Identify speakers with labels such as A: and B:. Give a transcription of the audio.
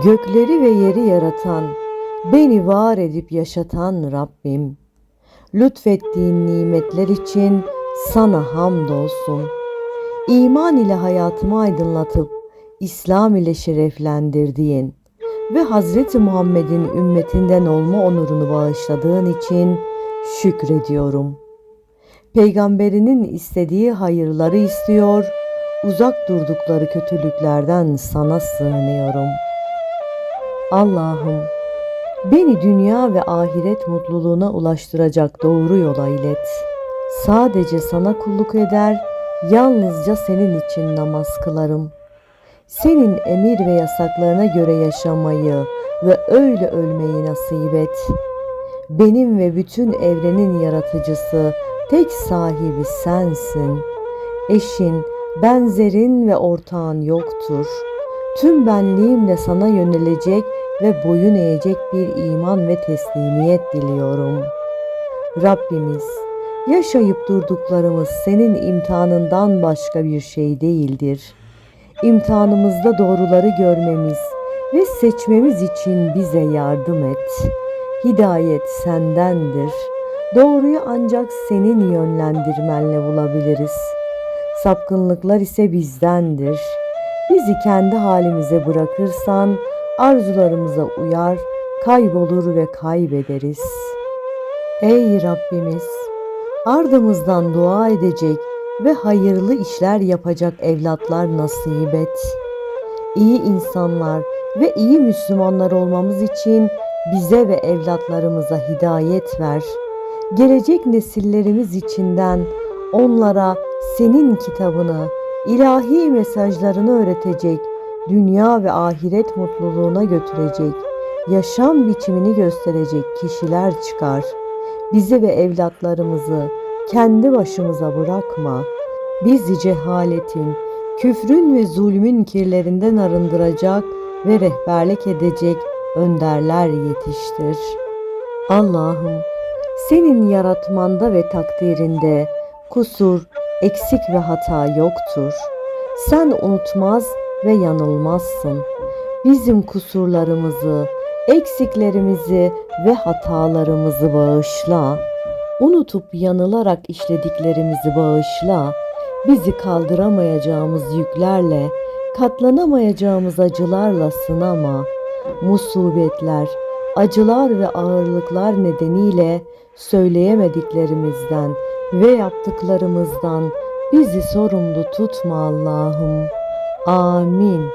A: Gökleri ve yeri yaratan, beni var edip yaşatan Rabbim. Lütfettiğin nimetler için sana hamdolsun. İman ile hayatımı aydınlatıp İslam ile şereflendirdiğin ve Hazreti Muhammed'in ümmetinden olma onurunu bağışladığın için şükrediyorum. Peygamberinin istediği hayırları istiyor, uzak durdukları kötülüklerden sana sığınıyorum. Allah'ım beni dünya ve ahiret mutluluğuna ulaştıracak doğru yola ilet. Sadece sana kulluk eder, yalnızca senin için namaz kılarım. Senin emir ve yasaklarına göre yaşamayı ve öyle ölmeyi nasip et. Benim ve bütün evrenin yaratıcısı, tek sahibi sensin. Eşin, benzerin ve ortağın yoktur. Tüm benliğimle sana yönelecek ve boyun eğecek bir iman ve teslimiyet diliyorum. Rabbimiz, yaşayıp durduklarımız senin imtihanından başka bir şey değildir. İmtihanımızda doğruları görmemiz ve seçmemiz için bize yardım et. Hidayet sendendir. Doğruyu ancak senin yönlendirmenle bulabiliriz. Sapkınlıklar ise bizdendir. Bizi kendi halimize bırakırsan arzularımıza uyar, kaybolur ve kaybederiz. Ey Rabbimiz! Ardımızdan dua edecek ve hayırlı işler yapacak evlatlar nasip et. İyi insanlar ve iyi Müslümanlar olmamız için bize ve evlatlarımıza hidayet ver. Gelecek nesillerimiz içinden onlara senin kitabını, ilahi mesajlarını öğretecek, dünya ve ahiret mutluluğuna götürecek, yaşam biçimini gösterecek kişiler çıkar. Bizi ve evlatlarımızı kendi başımıza bırakma. Bizi cehaletin, küfrün ve zulmün kirlerinden arındıracak ve rehberlik edecek önderler yetiştir. Allah'ım senin yaratmanda ve takdirinde kusur, eksik ve hata yoktur. Sen unutmaz ve yanılmazsın. Bizim kusurlarımızı, eksiklerimizi ve hatalarımızı bağışla. Unutup yanılarak işlediklerimizi bağışla. Bizi kaldıramayacağımız yüklerle, katlanamayacağımız acılarla sınama. Musibetler, acılar ve ağırlıklar nedeniyle söyleyemediklerimizden ve yaptıklarımızdan bizi sorumlu tutma Allah'ım. Amin.